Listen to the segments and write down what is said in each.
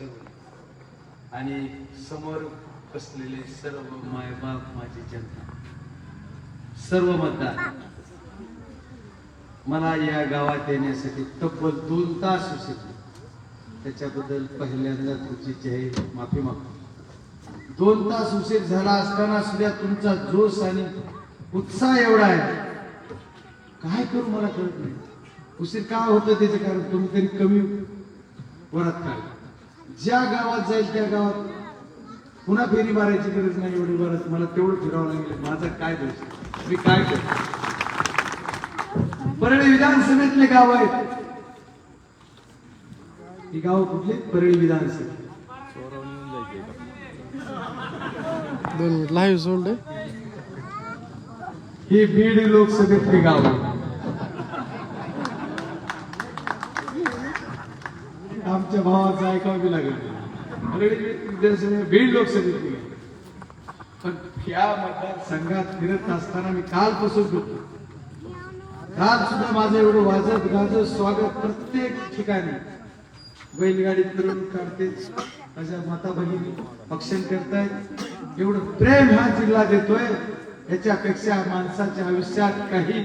सगळे. आणि समोर बसलेले सर्व मायबाप माझी जनता. सर्व मतदार. मला या गावात येण्यासाठी तब्बल दोन तास उशिरले त्याच्याबद्दल पहिल्यांदा तुमची जाहीर माफी मागतो. दोन तास उशीर झाला असताना सुद्धा तुमचा जोश आणि उत्साह एवढा आहे. काय करू मला कळत नाही. उशीर का होतं त्याचे कारण तुम्ही तरी कमी वरात काय ज्या गावात जाईल त्या गावात पुन्हा फेरी मारायची गरज नाही एवढी वरात मला तेवढं फिरावं लागेल. माझा काय दोष मी काय करतो परळी विधानसभेतले गाव आहेत. ही गाव कुठली? परळी विधानसभा. दोन मिनिट. लाईव्ह सोडले ही बीड लोकसभेतली गाव आहे आमच्या भावाचं ऐकावं बी लागेल. बीड लोकसभेतली पण या मतदारसंघात फिरत असताना मी कालपासून फिरतो काल सुद्धा माझं एवढं वाजत गाजत स्वागत प्रत्येक ठिकाणी. बैलगाडी फिरून काढते माझ्या माता बहिणी पक्षण करतायत एवढं प्रेम हा जिल्हा देतोय. याच्यापेक्षा माणसाच्या आयुष्यात काही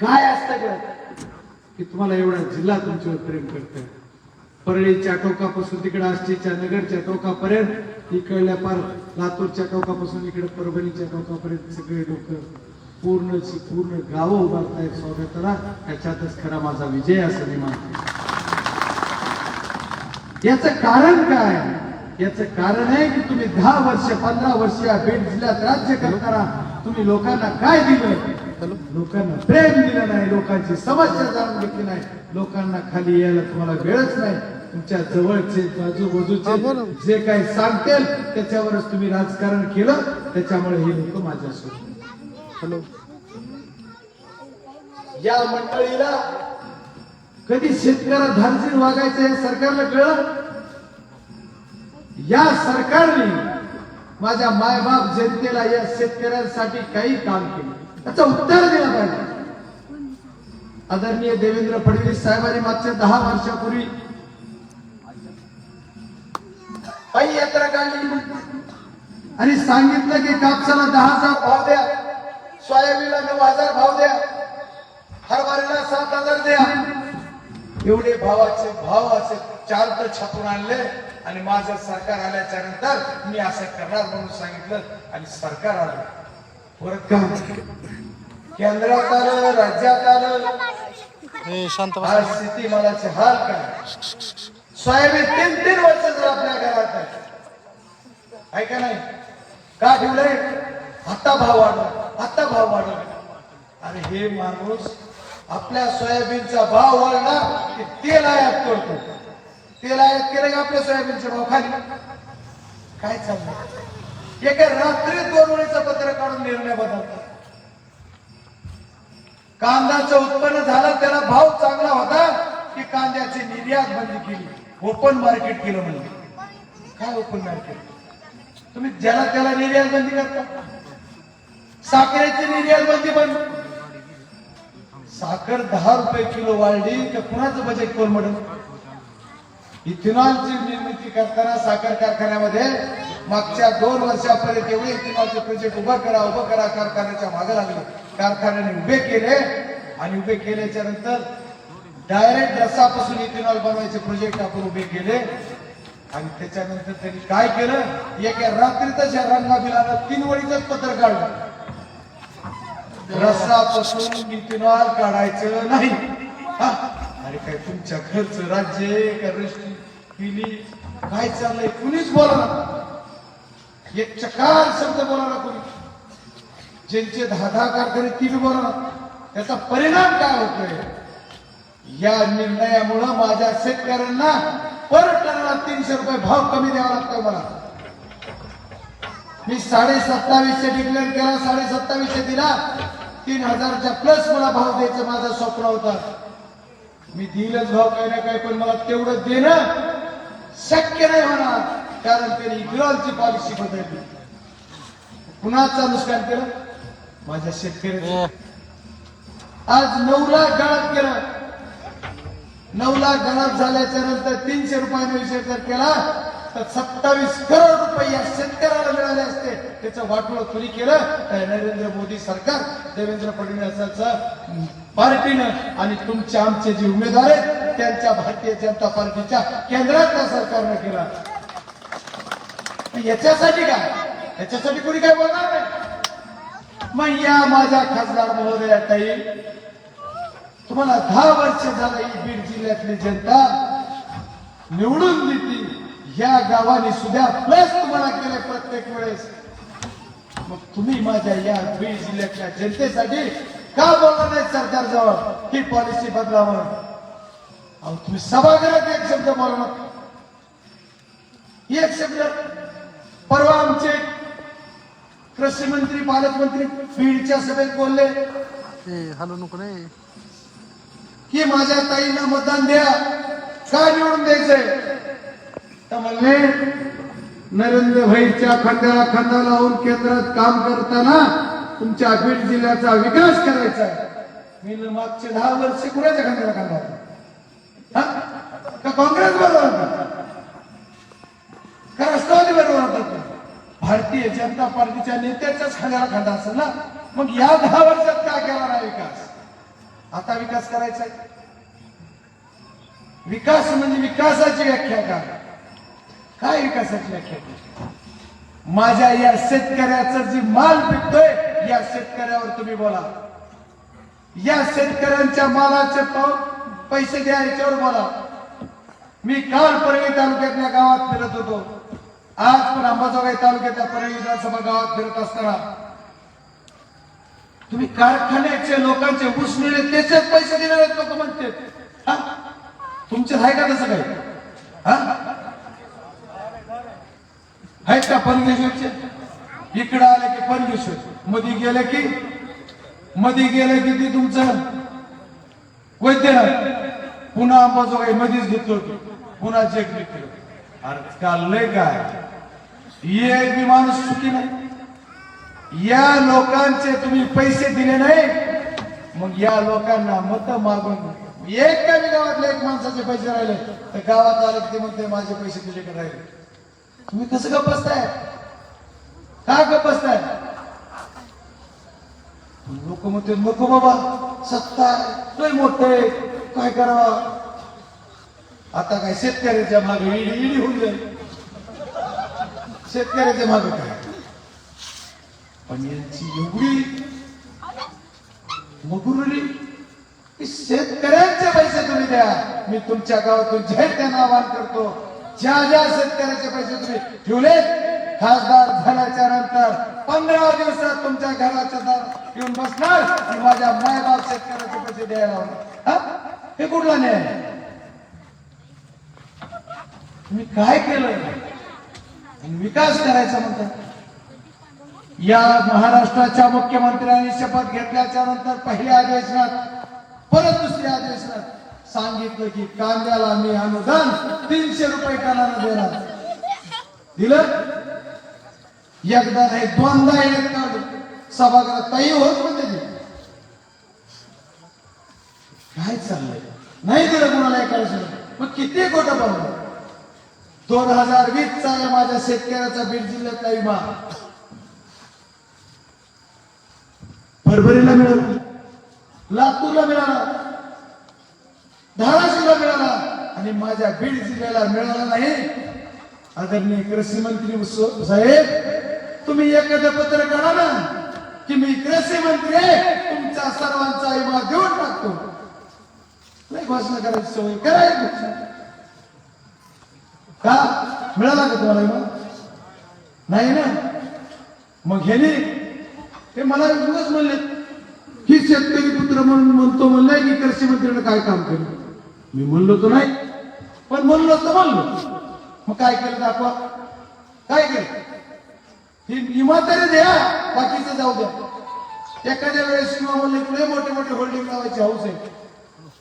काय असतं की तुम्हाला एवढा जिल्हा तुमच्यावर प्रेम करतोय. परळीच्या टोकापासून तिकडे आष्टीच्या नगरच्या टोकापर्यंत इकडल्या पार लातूरच्या टोकापासून इकडे परभणीच्या टोकापर्यंत सगळे लोक पूर्णची पूर्ण गावं उभारतायत स्वागताला. त्याच्यातच खरा माझा विजय असं मी मानतो. याचं कारण काय? याचं कारण आहे की तुम्ही दहा वर्ष पंधरा वर्ष या बीड जिल्ह्यात राज्य करताना तुम्ही लोकांना काय दिलं लोकांना प्रेम दिलं नाही लोकांची समस्या जाणून घेतली नाही. लोकांना खाली यायला तुम्हाला वेळच नाही. तुमच्या जवळचे आजूबाजूचे बोला. जे काही सांगतील त्याच्यावरच तुम्ही राजकारण केलं. त्याच्यामुळे हे लोक माझ्यासोबत हॅलो. या मंडळीला कधी शेतकऱ्या धारजीर वागायचं हे सरकारला कळलं? या सरकारने माझ्या मायबाप जनतेला या शेतकऱ्यांसाठी काही काम केलं. त्याचं उत्तर दिलं पाहिजे. आदरणीय देवेंद्र फडणवीस साहेबांनी मागच्या दहा वर्षापूर्वी पायी यात्रा काढली. आणि सांगितलं की कापसाला दहाचा भाव द्या सोयाबीनला नऊ हजार भाव द्या हरभऱ्याला सात हजार द्या. एवढे भावाचे भाव असे चार तर छापून आणले आणि माझं सरकार आल्याच्यानंतर मी असं करणार म्हणून सांगितलं आणि सरकार आलं. परत का? केंद्रात आलं राज्यात आलं स्थिती मलाचे हाल काय? सोयाबीन तीन तीन वर्ष जर आपल्या घरात आहे. आहे का नाही? का ठेवलंय? आता भाव वाढला आता भाव वाढला अरे हे माणूस आपल्या सोयाबीनचा भाव वाढला की तेल आयात करतो. तेल आयात केलं की आपल्या सोयाबीनचे भाव खाली. काय चाललंय? एका रात्री दोन वेळेचं पत्र काढून निर्णय बदलतात कांद्याचं उत्पन्न झालं त्याला भाव चांगला होता की कांद्याची निर्यात बंद केली. ओपन मार्केट केलं म्हणजे काय ओपन मार्केट तुम्ही ज्याला त्याला निर्यात बंदी करता. साखरेची निर्यात बंदी बंद. साखर दहा रुपये किलो वाढली तर कुणाचं बजेट कोण म्हणून इथेनॉलची निर्मिती करताना साखर कारखान्यामध्ये मागच्या दोन वर्षापर्यंत एवढे इथेनॉलचे प्रोजेक्ट उभं करा उभं करा कारखान्याच्या मागे लागले. कारखान्याने उभे केले आणि उभे केल्याच्यानंतर डायरेक्ट रसापासून इथेनॉल बनवायचे प्रोजेक्ट आपण उभे केले. आणि त्याच्यानंतर त्यांनी काय केलं? एका रात्रीतच या रंगाबिलानं तीन वळीच पत्र काढलं. रसापासून इथेनॉल काढायचं नाही. हा? अरे काय तुमच्या घरचं राज्य का रष्टी काय चाललंय? कुणीच बोला ना एक चकार शब्द बोला ना कुणी. ज्यांचे दहा दहा कारखाने ती बी बोला ना त्याचा परिणाम काय होतोय? या निर्णयामुळं माझ्या शेतकऱ्यांना पर टनाला तीनशे रुपये भाव कमी द्यावा लागतोय मला. मी साडे सत्तावीसशे डिक्लेअर केला साडे सत्तावीसशे दिला. तीन हजारच्या प्लस मला भाव द्यायचं माझं स्वप्न होतं. मी दिलच भाव काही ना काही पण मला तेवढं देणं शक्य नाही होणार. कारण त्यांनी इथेनॉलची पॉलिसी बदलली. कुणाचं नुकसान केलं? माझ्या शेतकऱ्याचं. आज नऊ लाख गाळत केलं. नऊ लाख घरात झाल्याच्यानंतर तीनशे रुपयाने विषय जर केला तर सत्तावीस करोड रुपये या शेतकऱ्याला मिळाले असते. त्याचं वाटोळ कुणी केलं. तर नरेंद्र मोदी सरकार देवेंद्र फडणवीसाचं पार्टीनं आणि तुमचे आमचे जे उमेदवार आहेत त्यांच्या भारतीय जनता पार्टीच्या केंद्रातल्या सरकारनं केला. याच्यासाठी काय? याच्यासाठी कोणी काय बोलणार नाही? मग या माझ्या खासदार महोदया ताई तुम्हाला दहा वर्ष झालं ही बीड जिल्ह्यातली जनता निवडून देतील. या गावाने सुद्धा प्लस तुम्हाला केले प्रत्येक वेळेस. मग तुम्ही माझ्या या बीड जिल्ह्यातल्या जनतेसाठी का बोलला नाही सरकार जवळ ही पॉलिसी बदलावं. अहो तुम्ही सभागृहात एक शब्द बोलू नका एक शब्द. परवा आमचे कृषी मंत्री पालकमंत्री बीडच्या सभेत बोलले. हॅलो नको नाही की माझ्या ताईंना मतदान द्या. का निवडून द्यायचंय? तर म्हणले नरेंद्र भाईच्या खांद्याला खांदा लावून केंद्रात काम करताना तुमच्या बीड जिल्ह्याचा विकास करायचा मी मागचे दहा वर्ष कुणाच्या खांद्याला खांदा का काँग्रेस बरोबर होता का राष्ट्रवादी बरोबर होता भारतीय जनता पार्टीच्या नेत्याच्याच खांद्याला खांदा असेल ना? मग या दहा वर्षात का केला नाही विकास? आता विकास करायचा आहे. विकास म्हणजे विकासाची व्याख्या काय काय विकासाची व्याख्या माझ्या या शेतकऱ्याचं जी माल पिकतोय या शेतकऱ्यावर तुम्ही बोला. या शेतकऱ्यांच्या मालाचे पैसे द्या याच्यावर बोला. मी काल परळी तालुक्यातल्या गावात फिरत होतो. आज पण अंबाजोगाई तालुक्यातल्या परळी विधानसभा गावात फिरत असताना. तुम्ही कारखान्याचे लोकांचे ऊस त्याचे त्याचेच पैसे दिले लोक म्हणते हा? तुमचे आहे का तसं काही? हा? आहेत का परमेश्वरचे? इकडे आले की परमेश्वर. मध्ये गेले की? मध्ये गेले की ते तुमचं? वैद्यनाथ. पुन्हा अंबाजोगाई मध्येच घेतलो पुन्हा चेक घेतलो अरे चाललंय लय काय? एक बी माणूस सुखी नाही. या लोकांचे तुम्ही पैसे दिले नाही मग या लोकांना मत मागून एक कमी बी गावातल्या एक माणसाचे पैसे राहिले. तर गावात आले मग ते म्हणते माझे पैसे तुझ्याकडे राहिले. तुम्ही कसं गप बसताय का गप बसताय लोक म्हणते नको बाबा सत्ता लय मोठे काय करावा? आता काय शेतकऱ्याच्या मागे इडी इडी होऊन जाईल. शेतकऱ्याच्या मागे काय? पण यांची एवढी मगुरली की शेतकऱ्यांचे पैसे तुम्ही द्या. मी तुमच्या गावातून जाहीर त्यांना आवाहन करतो. ज्या ज्या शेतकऱ्याचे पैसे तुम्ही ठेवले खासदार झाल्याच्यानंतर पंधरा दिवसात तुमच्या घराच्या दार येऊन बसणार आणि माझ्या मायबाप शेतकऱ्याचे पैसे द्यायला लावणार. हे? कुठला न्याय? तुम्ही काय केलं आणि विकास करायचा म्हणतात या महाराष्ट्राच्या मुख्यमंत्र्यांनी शपथ घेतल्याच्या नंतर पहिल्या अधिवेशनात परत दुसऱ्या अधिवेशनात सांगितलं की कांद्याला मी अनुदान तीनशे रुपये टनानं देणार. दिलं? एकदा नाही दोनदा येत काढलं. सभागृहात ताई होत म्हणते ती. काय चाललंय? नाही दिलं कोणाला एका मग किती खोटं बोललं दोन हजार वीस चा माझ्या शेतकऱ्याचा बीड जिल्ह्यातला विमा. भरभरीला मिळाला. लातूरला मिळाला. धाराशिवला मिळाला आणि माझ्या बीड जिल्ह्याला मिळाला नाही. आदरणीय कृषी मंत्री साहेब तुम्ही एखादं पत्र काढा ना की मी कृषी मंत्री तुमच्या सर्वांचा विमा देऊन टाकतो. नाही घोषणा करायची सवय करायची घोषणा का? मिळाला का तुम्हाला विमा नाही ना? मग हे ते मला दिवस म्हणले ही शेतकरी पुत्र म्हणून म्हणतो म्हणलाय की कृषी मंत्र्यानं काय काम केलं? मी म्हणलो तो नाही पण म्हणलो तर म्हणलो. मग काय केलं दाखवा? काय केलं? ही विमा तरी द्या बाकीचं जाऊ द्या. एखाद्या वेळेस किंवा म्हणले पुढे मोठे मोठे होल्डिंग लावायचे हाऊस आहे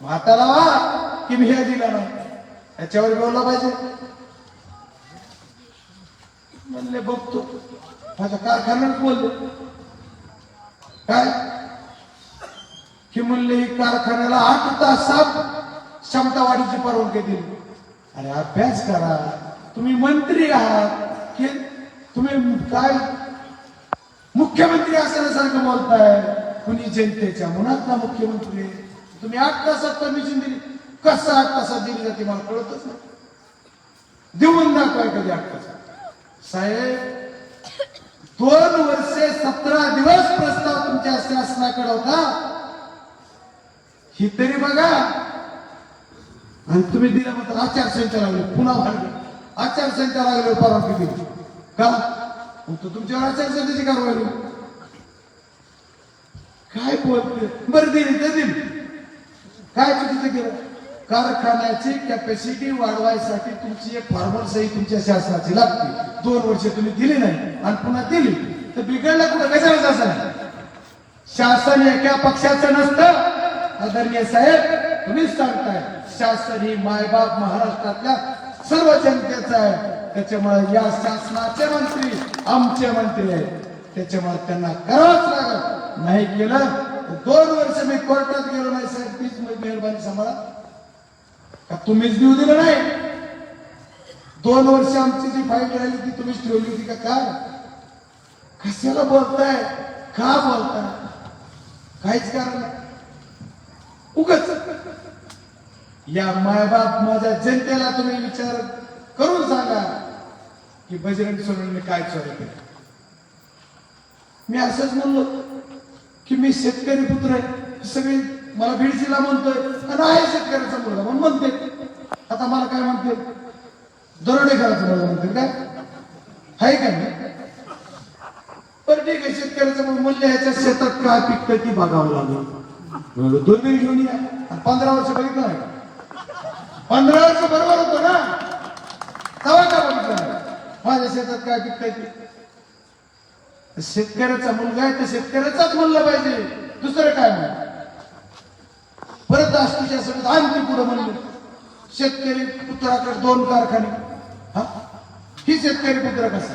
मग लावा की मी हे दिला नाही. याच्यावर बोलला पाहिजे. म्हणले बघतो. माझ्या कारखान्यात बोलले. काय? की म्हणले ही कारखान्याला आठ तास साप क्षमतावाढीची परवानगी दिली अरे अभ्यास करा. तुम्ही मंत्री आहात. की तुम्ही काय मुख्यमंत्री असल्यासारखं बोलताय? कुणी जनतेच्या मनातला मुख्यमंत्री? तुम्ही आठ तासात परमिशन दिली. कसं आठ तासात दिली जाते मला कळतच नाही. देऊन दाखवाय कधी आठ तासात साहेब दोन वर्षे सतरा दिवस प्रस्ताव तुमच्या शासनाकडे होता. ही तरी बघा. आणि तुम्ही दिल्या आचारसंहिता लागली पुन्हा भांडले. आचारसंहिता लागली परवानगी दिली का? मग तो तुमच्यावर आचारसंहितेची कारवाई काय बोलते? बरं दिली तर दिली. काय चुकीचं केलं? कारखान्याची कॅपॅसिटी वाढवायसाठी तुमची एक फॉर्मल सही तुमच्या शासनाची लागते. दोन वर्ष तुम्ही दिली नाही आणि पुन्हा दिली. तर बिघडला कुठं? कशाला शासन? शासन एका पक्षाचं नसतं. आदरणीय साहेब तुम्हीच सांगताय शासन ही मायबाप महाराष्ट्रातल्या सर्व जनतेचं आहे. त्याच्यामुळे या शासनाचे मंत्री आमचे मंत्री आहेत. त्याच्यामुळे त्यांना करावंच लागत नाही केलं दोन वर्ष मी कोर्टात गेलो नाही साहेब. तीच मेहरबानी सांभाळा. का तुम्हीच देऊ दिलं नाही? दोन वर्ष आमची जी फाईट राहिली ती तुम्हीच ठेवली होती का? काय? कशाला बोलताय? का बोलताय? काहीच कारण नाही. उगच. या मायबाप माझ्या जनतेला तुम्ही विचार करून सांगा की बजरंग सोनवणे काय चोरी केली मी असंच म्हणलो की मी शेतकरी पुत्र आहे. सगळे मला बीड जिल्हा म्हणतोय आणि आहे शेतकऱ्याचा मुलगा म्हणून म्हणते. आता मला काय म्हणते? दरोडेकराचा मुलगा म्हणते काय आहे का नाही? पण ठीक आहे शेतकऱ्याचं मूल्य ह्याच्या शेतात काय पिकतं ती बघावं लागलं. म्हणलं, दुर्बीण घेऊन या. पंधरा वर्ष बघितलं नाही पंधरा वर्ष बरोबर होतो ना? तवा का बघितलं माझ्या शेतात काय पिकताय ते? शेतकऱ्याचा मुलगा आहे तर शेतकऱ्याचाच म्हणलं पाहिजे. दुसरं काय म्हण परत आष्टीच्या सभेत आणखी पुढे म्हणलं शेतकरी पुत्राकडे दोन कारखाने. हा? ही शेतकरी पुत्र कसं?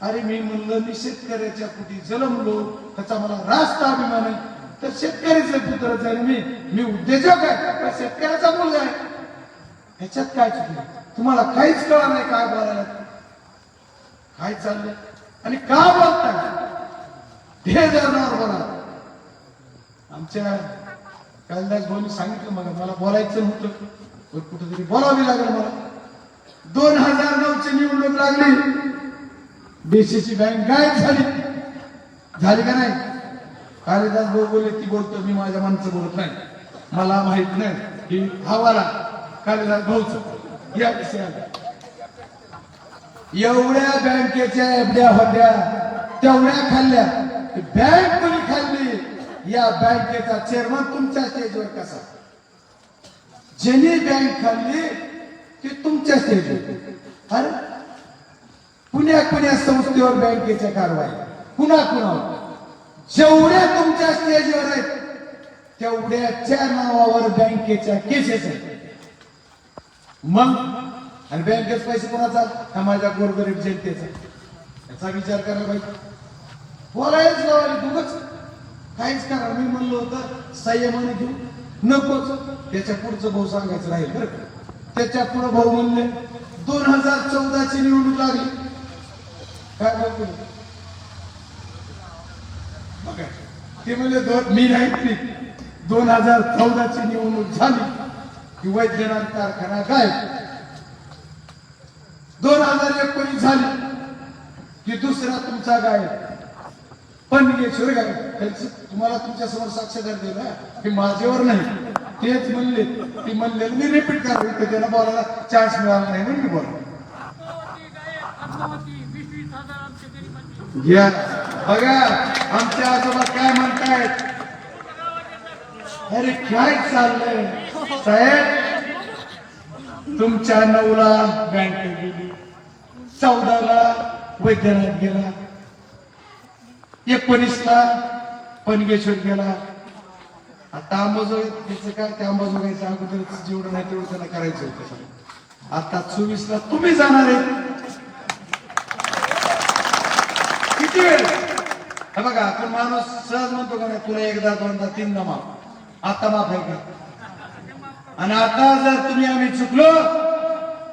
अरे मी म्हणलं मी शेतकऱ्याच्या कुठे जन्मलो त्याचा मला रास्त अभिमान आहे. तर शेतकऱ्याचे पुत्रच आहे मी मी उद्योजक आहे पण शेतकऱ्याचा मुलगा आहे. ह्याच्यात काय चुकलं तुम्हाला काहीच कळा नाही काय बोलायला. काय चाललंय? आणि का बोलताय? हे जरणार बोला. आमच्या कालिदास भाऊनी सांगितलं मला मला बोलायचं नव्हतं. पण कुठेतरी बोलावी लागलं मला. दोन हजार नऊची निवडणूक लागली. बीसीसी बँक गायब झाली. झाली का नाही? कालिदास भाऊ ती बोलतो मी माझ्या माणसं बोलत नाही. मला माहीत नाही. की हवाला कालिदास भाऊच. या विषयाला. एवढ्या बँकेच्या एवढ्या होत्या तेवढ्या खाल्ल्या. बँक कोणी खाल्ली? या बँकेचा चेअरमन तुमच्या स्टेजवर कसा? ज्यांनी बँक खाल्ली ते तुमच्या स्टेजवर अरे पुण्या पुण्या संस्थेवर बँकेच्या कारवाई. कुणा कुणावर जेवढ्या तुमच्या स्टेजवर आहेत तेवढ्याच्या नावावर बँकेच्या केसेस आहेत. मग आणि बँकेत पैसे कोणाचा? हा माझ्या गोरगरीब जनतेचा. याचा विचार करायला पाहिजे. बोलायच लावायला तुगच काहीच करा. मी म्हणलो होतं संयमाने घेऊ नकोच. त्याच्या पुढचं भाऊ सांगायचं राहील बरं त्याच्या पुढे भाऊ म्हणले दोन हजार चौदाची निवडणूक लागली. काय बोलतो बघा ते म्हणजे दोन मी नाही दोन हजार चौदाची निवडणूक झाली. की वैद्यनाथ कारखाना काय दोन हजार एकोणीस झाली. की दुसरा तुमचा गाय पणगेश्वर गाय त्यांचं तुम्हाला तुमच्यासमोर साक्षीदार दिला की माझ्यावर नाही. तेच म्हणले. ते म्हणले मी रिपीट करावी तर त्यांना बोलायला चान्स मिळाला नाही म्हणून मी बोललो. घ्या बघा आमच्या आजोबा काय म्हणतायत? अरे काय चाललंय? साहेब तुमच्या नऊला बँकेत गेली चौदाला वैद्यनाथ गेला एकोणीसला पनगेश्वर गेला. आता आंबाजोगाई काय त्या आंबाजोगाईचं अगोदर जेवढं नाही तेवढं त्याला करायचं होतं. आता चोवीसला तुम्ही जाणार आहे किती वेळ हे बघा आपण माणूस सहज म्हणतो का नाही तुला एकदा दोनदा तीनदा माफ. आता माफ आहे का? आणि आता जर तुम्ही आम्ही चुकलो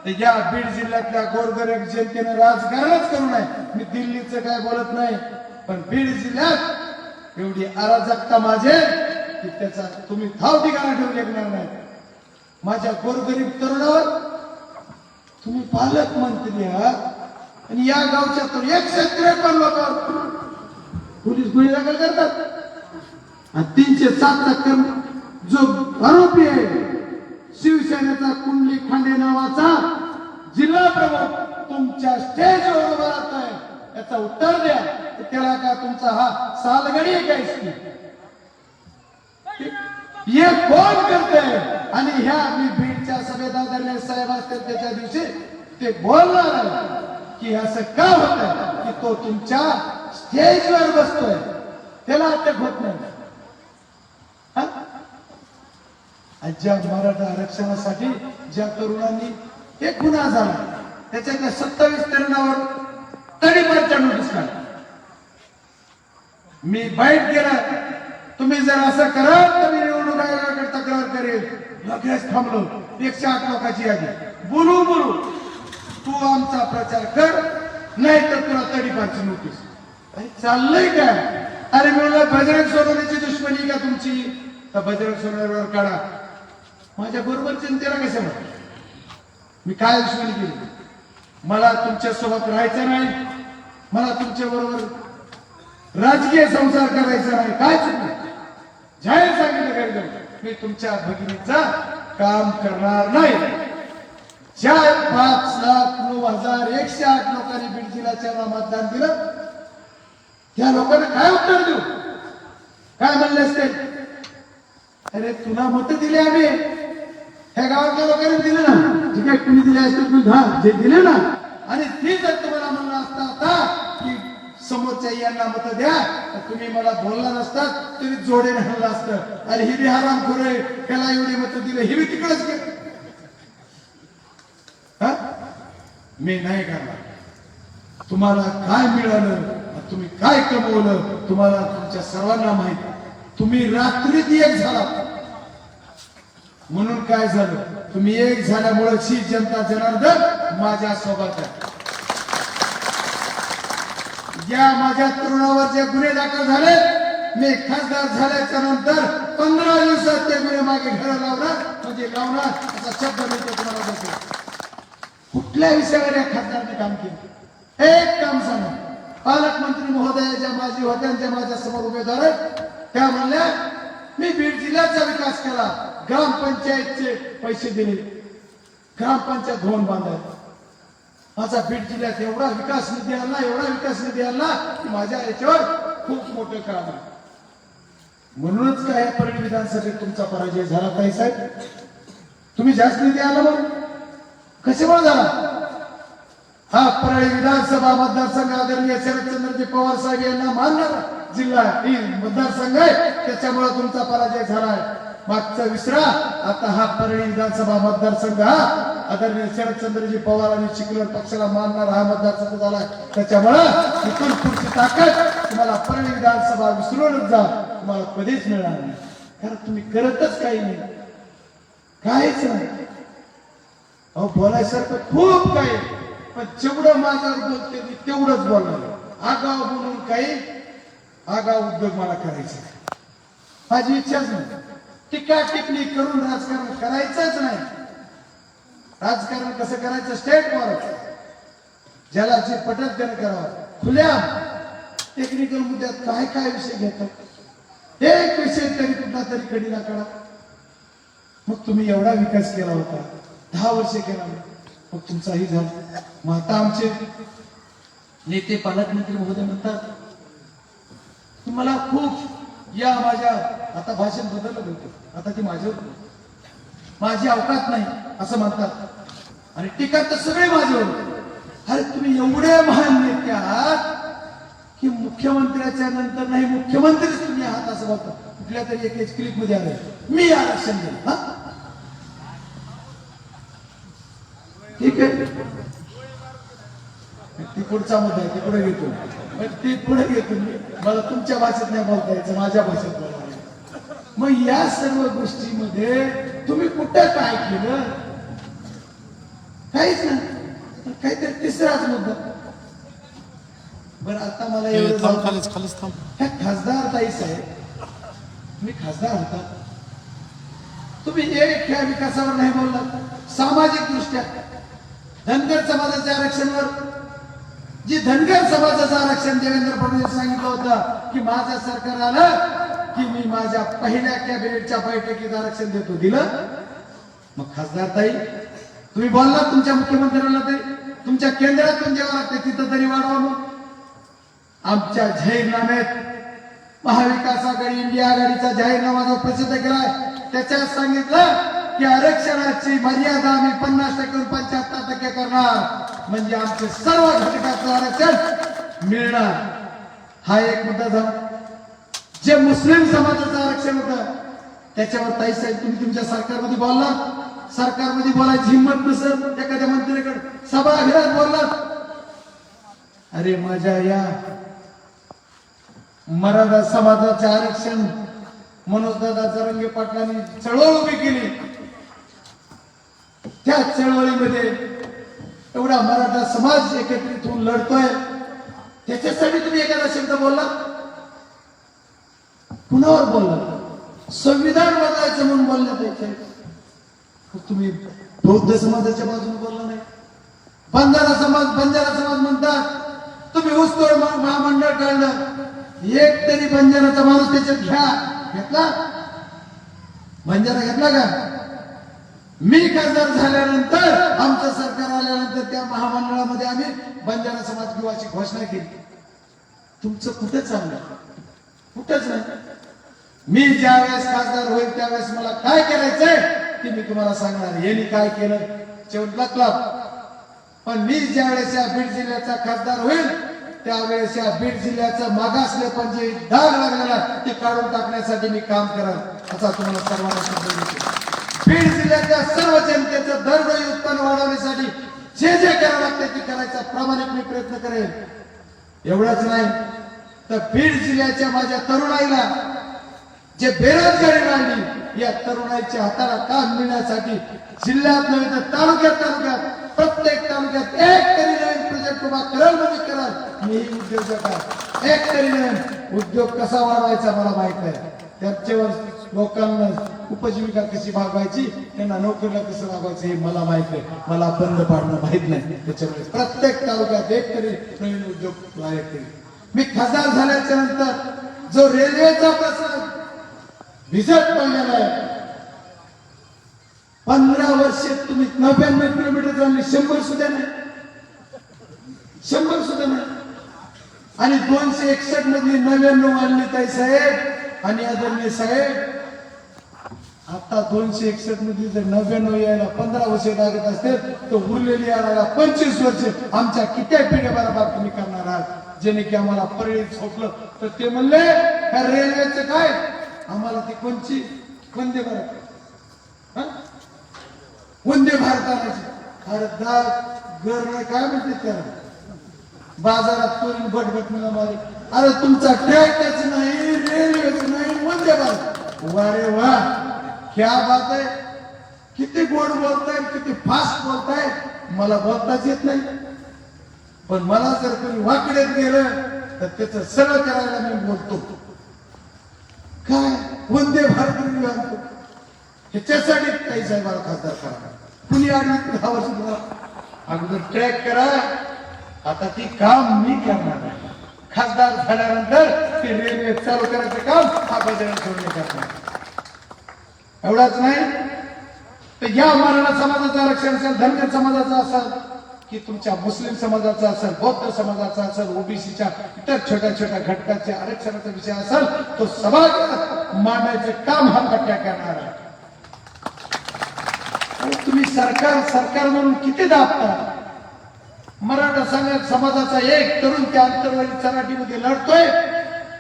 तर या बीड जिल्ह्यातल्या गोरगरीब जनतेने राजकारणच करू नये. मी दिल्लीचं काय बोलत नाही पण बीड जिल्ह्यात एवढी अराजकता माझे की त्याचा तुम्ही थाव ठिकाणा ठेवू शकणार नाही. माझ्या गोरगरीब तरुणावर तुम्ही पालकमंत्री आहात आणि या गावच्या तर एकशे त्रेपन्न लोकांवर पोलीस गुन्हे दाखल करतात. आणि तीनशे सात टक्के जो आरोपी आहे शिवसेनेचा कुंडली खांडे नावाचा जिल्हा प्रमुख तुमच्या स्टेजवर उभा राहतोय. याचा उत्तर द्या. त्याला का तुमचा हा सालगडी आहे हे कोण करते आणि ह्या मी बीडच्या सभेत आदरणीय साहेब असतात त्याच्या दिवशी ते बोलणार आहे की असं का होत की तो तुमच्या स्टेजवर बसतोय. त्याला अटक होत नाही. ज्या मराठा आरक्षणासाठी ज्या तरुणांनी एक गुन्हा झाला त्याच्यातल्या सत्तावीस तरुणावर तडीपारच्या नोटीस काढली. मी बाईट केला तुम्ही जर असं कराल तर मी निवडणूक आयोगाकडे तक्रार करेल. लगेच थांबलो. एकशे आठ लोकांची यादी. बोलू बोलू. तू आमचा प्रचार कर नाही तर तुला तडीपारची नोटीस चाललंय काय अरे म्हणलं बजरंग सोनवण्याची दुश्मनी का तुमची? तर बजरंग सोनवण्यावर काढा. माझ्या बरोबर चिंतेला कशा मी काय दुश्मनी केली? मला तुमच्यासोबत राहायचं नाही. मला तुमच्या बरोबर राजकीय संसार करायचा नाही. काय चुकलं जाहीर सांगितलं घरी मी तुमच्या भगिनीचा काम करणार नाही. ज्या पाच लाख नऊ हजार एकशे आठ लोकांनी बीड जिल्ह्याच्या मतदान दिलं. या लोकांना काय उत्तर देऊ? काय म्हणले असते अरे तुला मत दिले आम्ही. ह्या गावातल्या लोकांनी दिले ना. जे काय कुणी दिले असतील तुम्ही हा जे दिले ना. आणि ती जर तुम्हाला म्हणलं असता आता की समोरच्या यांना मत द्या तर तुम्ही मला बोलला नसतात तुम्ही जोडे हल्ला असतं. अरे ही बी हराम खोरे त्याला एवढे मत दिले. ही मी तिकडच गेली. हा? मी नाही करणार. तुम्हाला काय मिळालं? तुम्ही काय कमवलं तुम्हाला तुमच्या सर्वांना माहीत? तुम्ही रात्रीत एक झाला. म्हणून काय झालं? तुम्ही एक झाल्यामुळे शी जनता जनार्दन माझ्या सोबत आहे. या माझ्या तरुणावर जे गुन्हे दाखल झाले मी खासदार झाल्याच्यानंतर पंधरा दिवसात ते गुन्हे मागे घरं लावणार म्हणजे लावणार असा शब्द मी तुम्हाला देतो. कुठल्या विषयावर या खासदारने काम केलं? एक काम सांगा. पालकमंत्री महोदया ज्या माझी होत्या त्या ज्या माझ्यासमोर उमेदवार आहेत त्या म्हणल्या मी बीड जिल्ह्याचा विकास केला. ग्रामपंचायतचे पैसे दिले. ग्रामपंचायत भवन बांधायला माझा बीड जिल्ह्यात एवढा विकास निधी आणला एवढा विकास निधी आणला की माझ्या याच्यावर खूप मोठं काम आहे. म्हणूनच काय परळी विधानसभेत तुमचा पराजय झाला काही साहेब? तुम्ही जास्त निधी आला मग कशामुळे झाला? हा परळी विधानसभा मतदारसंघ आदरणीय शरदचंद्रजी पवार साहेब यांना मानणारा जिल्हा ही मतदारसंघ आहे. त्याच्यामुळे तुमचा पराजय झाला आहे मागचा विसरा. आता हा परळी विधानसभा मतदारसंघ हा आदरणीय शरदचंद्रजी पवार आणि चिखलर पक्षाला मानणारा हा मतदारसंघ झाला. आहे त्याच्यामुळं इथून पुढची ताकद तुम्हाला परळी विधानसभा विसरूनच जा. तुम्हाला कधीच मिळणार नाही. कारण तुम्ही करतच काही नाही. काहीच नाही. अहो बोलायसारखं खूप काही पण जेवढं माझ्यावर बोलते मी तेवढंच बोलणार आगाव बोलून काही आगाव उद्योग मला करायचा माझी इच्छाच नाही. टीका टिप्पणी करून राजकारण करायचंच नाही. राजकारण कसं करायचं? स्टेट मारायचं ज्याला जे पटत त्याने करावं. खुल्या टेक्निकल मुद्द्यात काय काय विषय घेतात? एक विषय तरी कुठला तरी कडीला काढा. मग तुम्ही एवढा विकास केला होता. दहा वर्षे केला मग तुमचाही झाला. मग आता आमचे नेते पालकमंत्री महोदय म्हणतात तुम्हाला खूप या माझ्या आता भाषण बदललं होतं. आता ती माझ्यावर माझी अवकात नाही असं म्हणतात. आणि टीका तर सगळे माझ्यावर अरे तुम्ही एवढे महान नेते आहात की मुख्यमंत्र्याच्या नंतर नाही मुख्यमंत्रीच तुम्ही आहात असं म्हणतात. कुठल्या तरी एक क्लिपमध्ये आलं. मी आरक्षण दिलं हा? ठीक आहे? ती पुढचा मुद्दा आहे, ते पुढे घेतो. ते पुढे घेतो. मी मला तुमच्या भाषेत नाही बोलता यायचं माझ्या भाषेत बोलायचं. मग या सर्व गोष्टीमध्ये तुम्ही कुठं काय केलं? काहीच नाही. काहीतरी तिसराच मुद्दा. बरं आता मला हे एवढं थांब जाऊ- खालीच खालीच थांब. ह्या खासदार ताई साहेब मी खासदार होता. तुम्ही एक ह्या विकासावर नाही बोललात. सामाजिक दृष्ट्या धनगर समाजाच्या आरक्षणावर. जी धनगर समाजाचं आरक्षण देवेंद्र फडणवीस सांगितलं होतं की माझं सरकार आलं की मी माझ्या पहिल्या कॅबिनेटच्या बैठकीत आरक्षण देतो दिलं. मग खासदार ताई तुम्ही बोलला तुमच्या मुख्यमंत्र्यांना तरी तुमच्या केंद्रातून जेव्हा लागते तिथं तरी वाढवा मग. आमच्या जाहीरनाम्यात महाविकास आघाडी इंडिया आघाडीचा जाहीरनामा जो प्रसिद्ध केलाय त्याच्यात सांगितलं की आरक्षणाची मर्यादा आम्ही पन्नास टक्के पंच्याहत्तर टक्के करणार. म्हणजे आमचे सर्व घटकाचं आरक्षण मिळणार. हा एक मुद्दा झाला. जे मुस्लिम समाजाचं आरक्षण होतं त्याच्यावर ताई साहेब तुम्ही तुमच्या सरकारमध्ये बोलला सरकारमध्ये बोलायची हिंमत नसेल एखाद्या मंत्र्याकडे सभागृहात बोललात अरे माझ्या या मराठा समाजाचे आरक्षण मनोजदादा जरंगे पाटलांनी चळवळ उभी केली. त्या चळवळीमध्ये एवढा मराठा समाज एकत्रित होऊन लढतोय. त्याच्यासाठी तुम्ही एखादा शब्द बोलला? कुणावर बोलला? संविधान बदलायचं म्हणून बोलण्यात तुम्ही बौद्ध समाजाच्या बाजूने बोलला नाही. बंजारा समाज बंजारा समाज म्हणतात. तुम्ही ऊसतोड महामंडळ काढलं. एक तरी बंजाराचा माणूस त्याच्यात घ्या. घेतला? बंजारा घेतला का? मी खासदार झाल्यानंतर आमचं सरकार आल्यानंतर त्या महामंडळामध्ये आम्ही बंजारा समाज किंवाची घोषणा केली. तुमचं कुठं चाललं कुठंच नाही. मी ज्या वेळेस खासदार होईल त्यावेळेस मला काय करायचंय ते मी तुम्हाला सांगणार. यांनी काय केलं? शेवटला क्लब पण मी ज्या वेळेस या बीड जिल्ह्याचा खासदार होईल त्यावेळेस या बीड जिल्ह्याचं मागासले पण जे डाग लागलेला ते काढून टाकण्यासाठी मी काम करा असा तुम्हाला सर्वांना शब्द देतो. बीड जिल्ह्याच्या सर्व जनतेचं दरडोई उत्पन्न वाढवण्यासाठी जे जे करावं लागते ते करायचा प्रामाणिक मी प्रयत्न करेन. एवढंच नाही तर बीड जिल्ह्याच्या माझ्या तरुणाईला जे बेरोजगारी वाढली या तरुणाईच्या हाताला काम मिळण्यासाठी जिल्ह्यात नव्हे तर तालुक्यात तालुक्यात प्रत्येक तालुक्यात एक तरी नवीन प्रोजेक्ट उभा करल म्हणजे करल. मी उद्योजक आहे. एक तरी नवीन उद्योग कसा वाढवायचा मला माहीत आहे त्याच्यावर लोकांना उपजीविका कशी भागवायची त्यांना नोकरीला कसं राबवायचं हे मला माहीत आहे मला बंद पाडणं माहीत नाही. त्याच्यामुळे प्रत्येक तालुक्यात एक तरी नवीन उद्योग आहे. मी खासदार झाल्याच्यानंतर जो रेल्वेचा प्रश्न भिजत पडलेला आहे पंधरा वर्षे तुम्ही नव्याण्णव किलोमीटर चालले शंभर सुद्धा नाही. शंभर सुद्धा नाही. आणि दोनशे एकसष्ट मधली नव्याण्णव आणली ताई साहेब आणि आदरणीय साहेब आता दोनशे एकसष्टमध्ये जर नव्याण्णव यायला पंधरा वर्ष लागत असतील तर उरलेली यायला पंचवीस वर्ष आमच्या किती पिढ्या बरोबर तुम्ही करणार आहात? जेणे की आम्हाला पर्याय झोपलं. तर ते म्हणले का रेल्वेचं काय? आम्हाला ती कोणची? वंदे भारत. हा? वंदे भारत आणायची. अरे दा घर काय म्हणते त्याला? बाजारात तोरण भटभट मिळाली अरे तुमचा ट्रॅक्टरच नाही रेल्वेच नाही वंदे भारत. वा रे वा. क्या बात आहे किती गोड बोलताय किती फास्ट बोलताय मला बोलताच येत नाही. पण मला जर कोणी वाकडेत गेलं तर त्याचं सरळ करायला मी बोलतो. काय? वंदे भारत आणतो ह्याच्यासाठी काही साहेबाला खासदार करा. कुणी आणि दहा वर्ष तुम्हाला अगोदर ट्रॅक करा. आता ती काम मी करणार नाही. खासदार झाल्यानंतर ते रेल्वे चालू करायचं काम हा बदल सोडणे करणार. एवढाच नाही? तर या मराठा समाजाचं आरक्षण असेल धनगर समाजाचं असेल की तुमच्या मुस्लिम समाजाचा असेल बौद्ध समाजाचा असेल ओबीसीच्या इतर छोट्या छोट्या घटकाच्या आरक्षणाचा विषय असेल तो समाजात मांडायचे काम हा पट्ट्या करणार आहे. तुम्ही सरकार सरकार म्हणून किती दाबता? मराठा समाजाचा एक तरुण त्या अंतर्वादी चराटीमध्ये लढतोय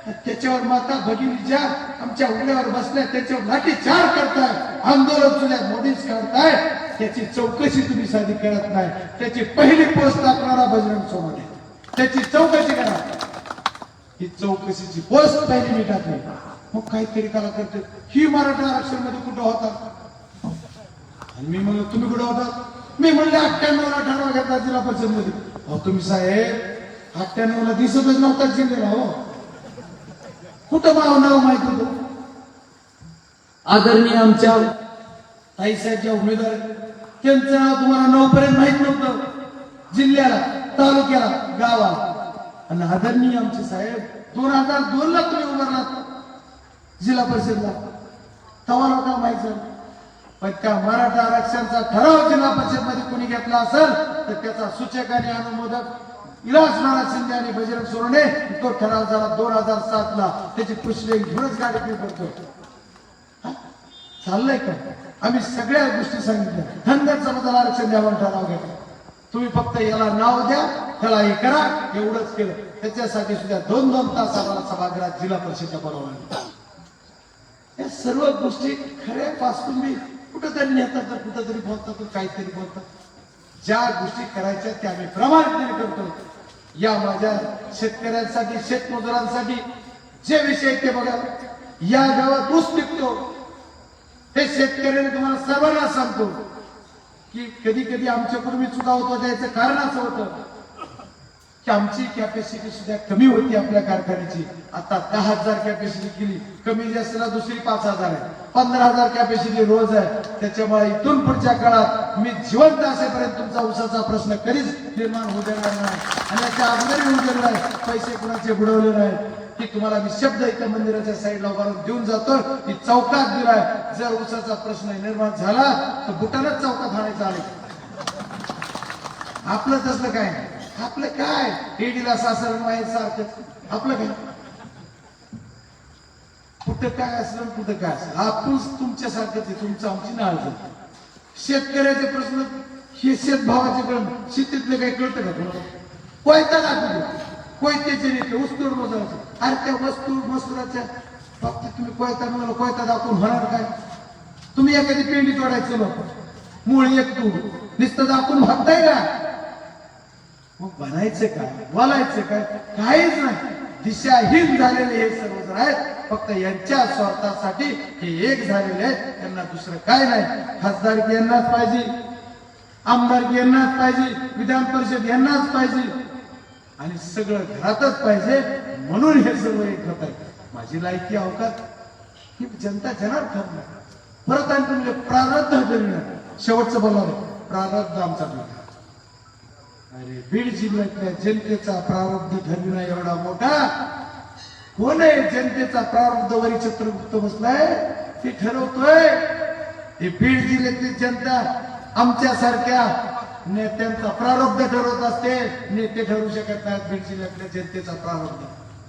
त्याच्यावर माता भगिनी ज्या आमच्या उघड्यावर बसल्या त्याच्यावर लाठीचार करताय आंदोलन सुद्धा मोदीच करताय त्याची चौकशी तुम्ही साधी करत नाही. त्याची पहिली पोस्ट टाकणारा बजरंग सोमाने त्याची चौकशी करा. ही चौकशीची पोस्ट पहिली मी टाकली. मग काहीतरी करा करते. ही मराठा आरक्षणमध्ये कुठं होता आणि मी म्हणलो तुम्ही कुठं होता मी म्हणले अठ्ठ्याण्णवला ठराव घेतला जिल्हा परिषदमध्ये अहो तुम्ही साहेब अठ्ठ्याण्णवला दिसतच नव्हता जिल्ह्याला हो. कुठं नाव नाव माहीत होतं. आदरणीय आमच्या ताईसाहेबच्या उमेदवार त्यांचं नाव तुम्हाला नऊपर्यंत माहीत नव्हतं. जिल्ह्याला तालुक्याला गावाला. आणि आदरणीय आमचे साहेब दोन हजार दोन ला तुम्ही उभारलात. जिल्हा परिषदला. तवा लोकांना माहीत झालं पण त्या मराठा आरक्षणचा ठराव जिल्हा परिषदमध्ये कोणी घेतला असेल तर त्याचा सूचक आणि अनुमोदक इलास महाराज शिंदे आणि बजरंग सोरणे तो ठराव झाला दोन हजार सात ला त्याची पुष्ले घेऊनच गाडी मी हा? चाललंय का? आम्ही सगळ्या गोष्टी सांगितल्या. धनगर समाजाला आरक्षण द्यावा ठराव घेतला तुम्ही फक्त याला नाव द्या त्याला हे करा एवढंच केलं. त्याच्यासाठी सुद्धा दोन दोन तास आम्हाला सभागृहात जिल्हा परिषदच्या बरोबर या सर्व गोष्टी खऱ्या पासून मी कुठंतरी नेतात तर कुठंतरी बोलतात तर काहीतरी बोलतात. ज्या गोष्टी करायच्या त्या आम्ही प्रामाणिकपणे करतो. या माझ्या शेतकऱ्यांसाठी शेतमजुरांसाठी जे विषय ते बघा. या गावात ऊस पिकतो. हे शेतकऱ्याने तुम्हाला सर्वांना सांगतो की कधी कधी आमच्यापूर्वी चुका होतो त्याचं कारण असं होतं. की आमची कॅपॅसिटी सुद्धा कमी होती आपल्या कारखान्याची. आता दहा हजार कॅपॅसिटी केली. कमी जास्त दुसरी पाच हजार आहे. पंधरा हजार कॅपॅसिटी रोज आहे. त्याच्यामुळे इथून पुढच्या काळात मी जिवंत असेपर्यंत तुमचा उसाचा प्रश्न कधीच निर्माण होऊ देणार नाही. आणि याच्या अगोदरही होऊ देणार नाही. पैसे कुणाचे बुडवले नाही की तुम्हाला मी शब्द इथं मंदिराच्या साईडला उभारून देऊन जातो की चौकात दिलाय जर उसाचा प्रश्न निर्माण झाला तर बुटानच चौकात आणायचा आहे. आपलं तसलं काय? नाही. आपलं काय? डेडीला सासर माहीत सारखं. आपलं काय? कुठं काय असलं कुठं काय असलं. आपण तुमच्यासारखंच आहे. तुमचं आमची नाळ शेतकऱ्याचे प्रश्न हे शेतभावाचे कळण शेतीतलं काही कळतं का तुम्हाला कोयता दाखवतो कोयत्याचे नेते वस्तूर मजुराचे अरे त्या वस्तू मजुराच्या बाबतीत तुम्ही कोयता म्हणाला कोयता दाखवून होणार काय? तुम्ही एखादी पेंडी तोडायचं नको. मूळ एक तू. नुसतं दाखवून भागताय का? मग बनायचं काय? बोलायचं काय? काहीच नाही. दिशाहीन झालेले हे सर्वजण आहेत. फक्त यांच्या स्वार्थासाठी हे एक झालेले आहेत. त्यांना दुसरं काय नाही. खासदारकी यांनाच पाहिजे. आमदारकी यांनाच पाहिजे. विधान परिषद यांनाच पाहिजे. आणि सगळं घरातच पाहिजे. म्हणून हे सर्व एक होत आहे माझी लायकी अवकात हो ही जनता जनार ठरणार. परत आणि तुमचे प्रारब्ध शेवटचं बोलावं. प्रारब्ध आमचा ठरणार अरे बीड जिल्ह्यातल्या जनतेचा प्रारब्ध ठरविणं एवढा मोठा. कोण आहे जनतेचा प्रारब्ध वरी चित्रगुप्त बसलाय? ते ठरवतोय. हे बीड जिल्ह्यातली जनता आमच्यासारख्या नेत्यांचा प्रारब्ध ठरवत असते. नेते ठरवू शकत नाहीत बीड जिल्ह्यातल्या जनतेचा प्रारब्ध.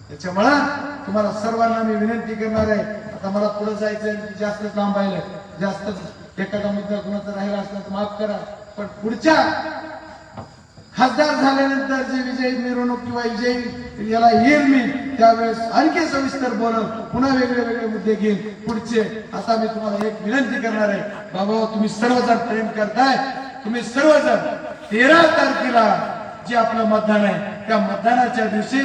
त्याच्यामुळं तुम्हाला सर्वांना मी विनंती करणार आहे. आता मला पुढे जायचंय जास्त लांब राहिलं जास्त एखादा मुद्दा कुणाचा राहिला असला तर माफ करा. पण पुढच्या खासदार झाल्यानंतर जे विजयी मिरवणूक किंवा विजयी याला येईल मी त्यावेळेस आणखी सविस्तर बोलत पुन्हा वेगळे वेगळे मुद्दे घेईन. पुढचे आता मी तुम्हाला एक विनंती करणार आहे. बाबा तुम्ही सर्वजण प्रेम करताय. तुम्ही सर्वजण तेरा तारखेला जे आपलं मतदान आहे त्या मतदानाच्या दिवशी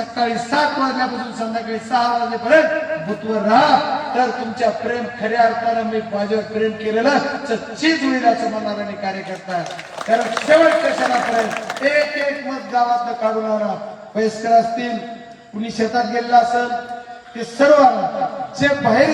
सकाळी सात वाजल्यापासून संध्याकाळी सहा वाजेपर्यंत भूतवर राहा. तर तुमच्या प्रेम खऱ्या अर्थानं मी माझ्यावर प्रेम केलेलं सच्चीच होईल असं म्हणणारा कार्यकर्ता कारण शेवटच्या क्षणापर्यंत एक एक मत गावात काढून आणा. वयस्कर असतील कुणी शेतात गेलेला असेल ते सर्व जे बाहेर